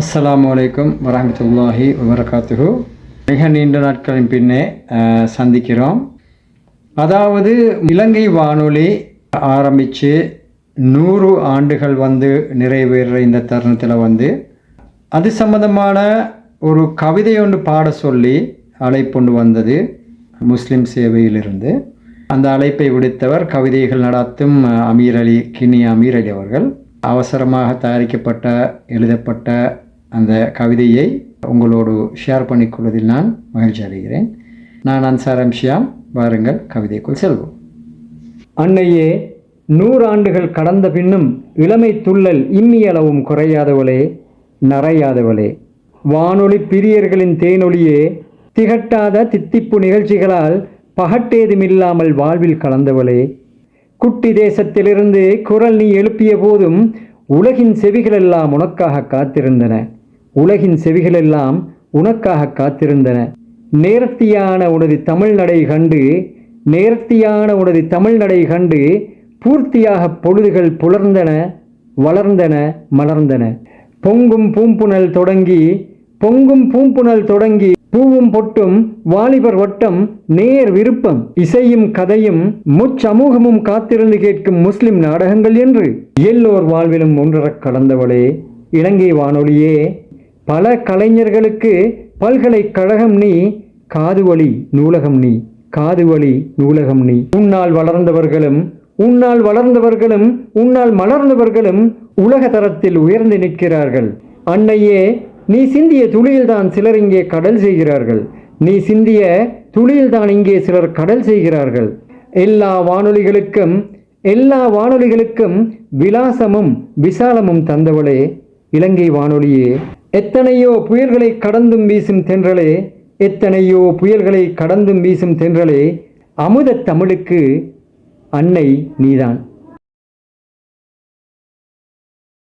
அஸ்லாம் அலைக்கும் வரமத்துல்லாஹி வபரகாத்துஹு மிக நீண்ட நாட்களின் பின்னே சந்திக்கிறோம். அதாவது இலங்கை வானொலி ஆரம்பித்து நூறு ஆண்டுகள் வந்து நிறைவேற இந்த தருணத்தில் வந்து அது சம்பந்தமான ஒரு கவிதை ஒன்று பாட சொல்லி அழைப்புண்டு வந்தது. முஸ்லிம் சேவையிலிருந்து. அந்த அழைப்பை விடுத்தவர் கவிதைகள் நடத்தும் அமீர் அலி கினி அமீர் அலி அவர்கள். அவசரமாக தயாரிக்கப்பட்ட எழுதப்பட்ட அந்த கவிதையை உங்களோடு ஷேர் பண்ணிக்கொள்வதில் நான் மகிழ்ச்சி அடைகிறேன். நான் அன்சாரம் ஷியாம் வாருங்கள் கவிதைக்குள் செல்வோம். அன்னையே நூறாண்டுகள் கடந்த பின்னும் இளமை துள்ளல் இம்மியளவும் குறையாதவளே நரையாதவளே. வானொலி பிரியர்களின் தேனொலியே திகட்டாத தித்திப்பு நிகழ்ச்சிகளால் பகட்டேதுமில்லாமல் வாழ்வில் கலந்தவளே. குட்டி தேசத்திலிருந்து குரல் நீ எழுப்பிய போதும் உலகின் செவிகளெல்லாம் உனக்காக காத்திருந்தன. உலகின் செவிகளெல்லாம் உனக்காக காத்திருந்தன. நேர்த்தியான உனது தமிழ் நடை கண்டு நேர்த்தியான உனது தமிழ் நடை கண்டு பூர்த்தியாக பொழுதுகள் புலர்ந்தன வளர்ந்தன மலர்ந்தன. பொங்கும் பூம்புணல் தொடங்கி பொங்கும் பூம்புணல் தொடங்கி பூவும் பொட்டும் வாலிபர் வட்டம் நேர் விருப்பம் இசையும் கதையும் முச்சமூகமும் காத்திருந்து கேட்கும் முஸ்லிம் நாடகங்கள் என்று எல்லோர் வாழ்விலும் ஒன்றரக் கலந்தவளே. இலங்கை வானொலியே பல கலைஞர்களுக்கு பல்கலைக்கழகம் நீ காதுவழி நூலகம் நீ காதுவழி நூலகம் நீ. உன்னால் வளர்ந்தவர்களும் உன்னால் வளர்ந்தவர்களும் உன்னால் மலர்ந்தவர்களும் உலக தரத்தில் உயர்ந்து நிற்கிறார்கள். அன்னையே நீ சிந்திய துளியில்தான் சிலர் இங்கே கடல் செய்கிறார்கள். நீ சிந்திய துளியில்தான் இங்கே சிலர் கடல் செய்கிறார்கள். எல்லா வானொலிகளுக்கும் எல்லா வானொலிகளுக்கும் விலாசமும் விசாலமும் தந்தவளே இலங்கை வானொலியே. எத்தனையோ புயல்களை கடந்தும் வீசும் தென்றலே எத்தனையோ புயல்களை கடந்தும் வீசும் தென்றலே அமுதத் தமிழுக்கு அன்னை நீதான்.